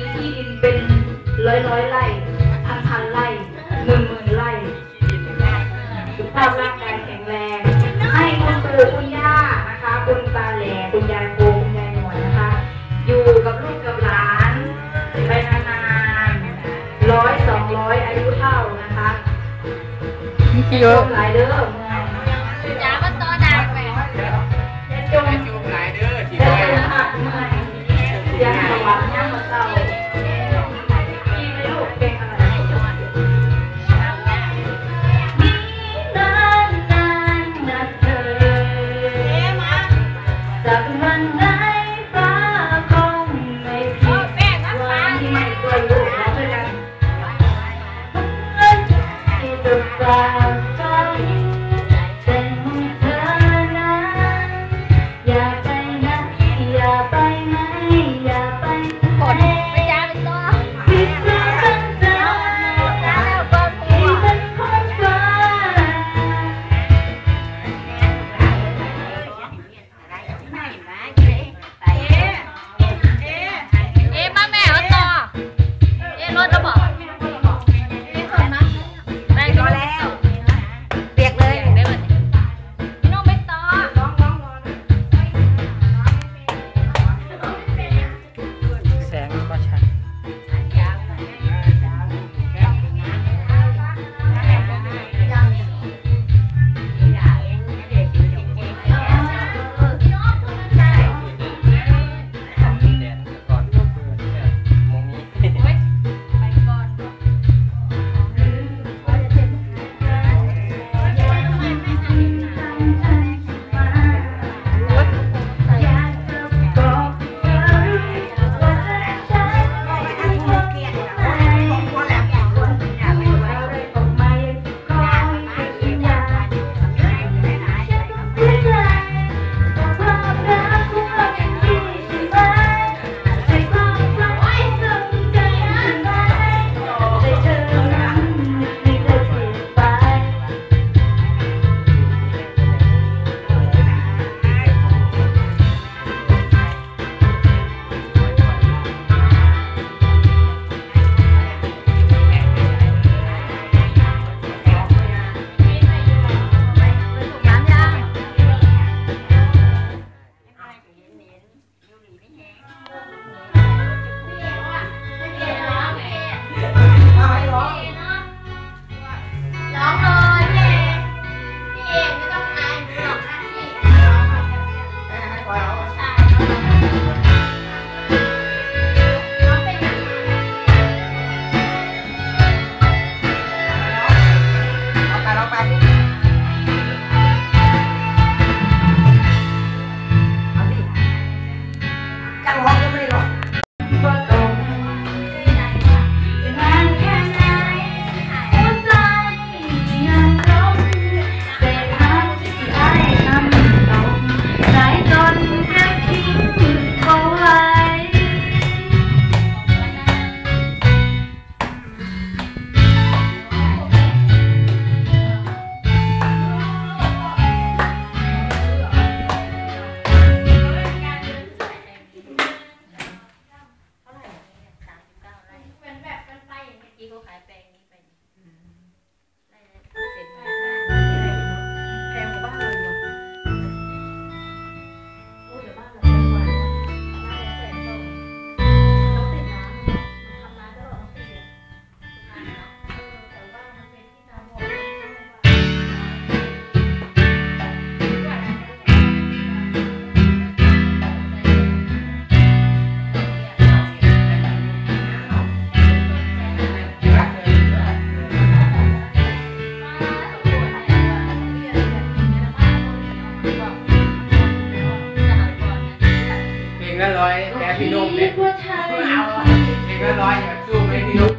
ีที่ดินเป็นร้อยร้อยไร่พันพันไร่หนึ่งหมื่นไร่สุขภาพร่างกายแข็งแรง ให้คุณปู่คุณย่านะคะ คุณตาแหล่คุณยายโกคุณยายหนวดนะคะ อยู่กับลูกกับหลานไปนานๆร้อยสองร้อยอายุเท่านะคะเยอะหลายเด้อ the bright side. ก็ร้อยแพ้พี่นุ่มเนี่ยเอาเองก็ร้อยสู้ไม่พี่นุ่ม